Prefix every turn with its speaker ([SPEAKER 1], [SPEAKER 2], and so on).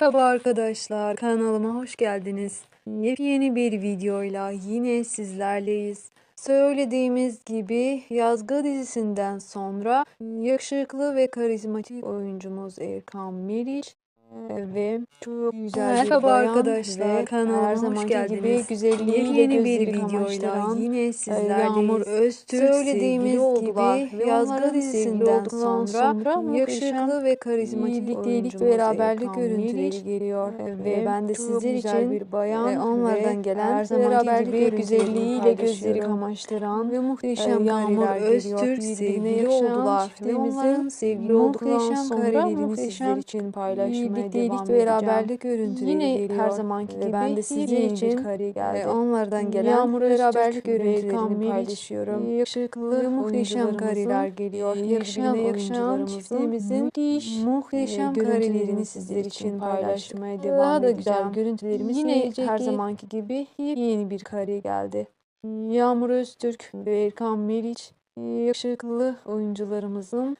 [SPEAKER 1] Merhaba arkadaşlar, kanalıma hoş geldiniz. Yepyeni bir videoyla yine sizlerleyiz. Söylediğimiz gibi Yazgı dizisinden sonra yakışıklı ve karizmatik oyuncumuz Erkan Meriç e, ve çok güzel
[SPEAKER 2] Merhaba
[SPEAKER 1] bir bayan
[SPEAKER 2] arkadaşlar,
[SPEAKER 1] ve
[SPEAKER 2] kanalıma
[SPEAKER 1] her
[SPEAKER 2] hoş
[SPEAKER 1] zamanki
[SPEAKER 2] geldiniz.
[SPEAKER 1] gibi güzelliğiyle
[SPEAKER 2] Yepyeni
[SPEAKER 1] bir
[SPEAKER 2] bir
[SPEAKER 1] videoyla yine sizlerleyiz.
[SPEAKER 2] Yağmur
[SPEAKER 1] Öztürk
[SPEAKER 2] söylediğimiz
[SPEAKER 1] sevgili oldular
[SPEAKER 2] gibi
[SPEAKER 1] ve
[SPEAKER 2] Yazgı
[SPEAKER 1] onların
[SPEAKER 2] dizisinden
[SPEAKER 1] sevgili olduktan
[SPEAKER 2] sonra
[SPEAKER 1] sonra yakışıklı ve karizmatik
[SPEAKER 2] birliktelik
[SPEAKER 1] oyuncumuz
[SPEAKER 2] beraberlik
[SPEAKER 1] Erkan
[SPEAKER 2] görüntüleri
[SPEAKER 1] Meriç
[SPEAKER 2] geliyor.
[SPEAKER 1] Ve ben de
[SPEAKER 2] çok
[SPEAKER 1] sizler
[SPEAKER 2] güzel
[SPEAKER 1] için
[SPEAKER 2] bir bayan
[SPEAKER 1] ve onlardan gelen
[SPEAKER 2] her zamanki
[SPEAKER 1] beraberlik
[SPEAKER 2] gibi
[SPEAKER 1] görüntülerini
[SPEAKER 2] güzelliğiyle gözleri
[SPEAKER 1] gözleri
[SPEAKER 2] kamaştıran
[SPEAKER 1] ve muhteşem
[SPEAKER 2] Yağmur
[SPEAKER 1] kareler
[SPEAKER 2] Öztürk
[SPEAKER 1] geliyor.
[SPEAKER 2] sevgili
[SPEAKER 1] Birbirine
[SPEAKER 2] oldular.
[SPEAKER 1] Yakışan
[SPEAKER 2] ve onların
[SPEAKER 1] sevgili
[SPEAKER 2] muhteşem
[SPEAKER 1] olduktan sonra
[SPEAKER 2] karelerini
[SPEAKER 1] muhteşem
[SPEAKER 2] sizler için paylaşmaya
[SPEAKER 1] birliktelik beraberlik görüntüleri
[SPEAKER 2] Yine
[SPEAKER 1] geliyor.
[SPEAKER 2] her zamanki gibi
[SPEAKER 1] ben de
[SPEAKER 2] bir
[SPEAKER 1] için
[SPEAKER 2] geldi.
[SPEAKER 1] ve onlardan gelen
[SPEAKER 2] Yağmur
[SPEAKER 1] beraberlik görüntülerini paylaşıyorum.
[SPEAKER 2] yakışıklı
[SPEAKER 1] muhteşem kareler geliyor.
[SPEAKER 2] Yakışan
[SPEAKER 1] Birbirine
[SPEAKER 2] yakışan
[SPEAKER 1] yakışan
[SPEAKER 2] çiftimizin
[SPEAKER 1] müthiş
[SPEAKER 2] muhteşem karelerini
[SPEAKER 1] sizler için paylaşmaya devam
[SPEAKER 2] Daha da güzel görüntülerimiz
[SPEAKER 1] Yine her
[SPEAKER 2] ki
[SPEAKER 1] zamanki gibi yeni bir kare geldi. Yağmur Öztürk ve Erkan Meriç yakışıklı oyuncularımızın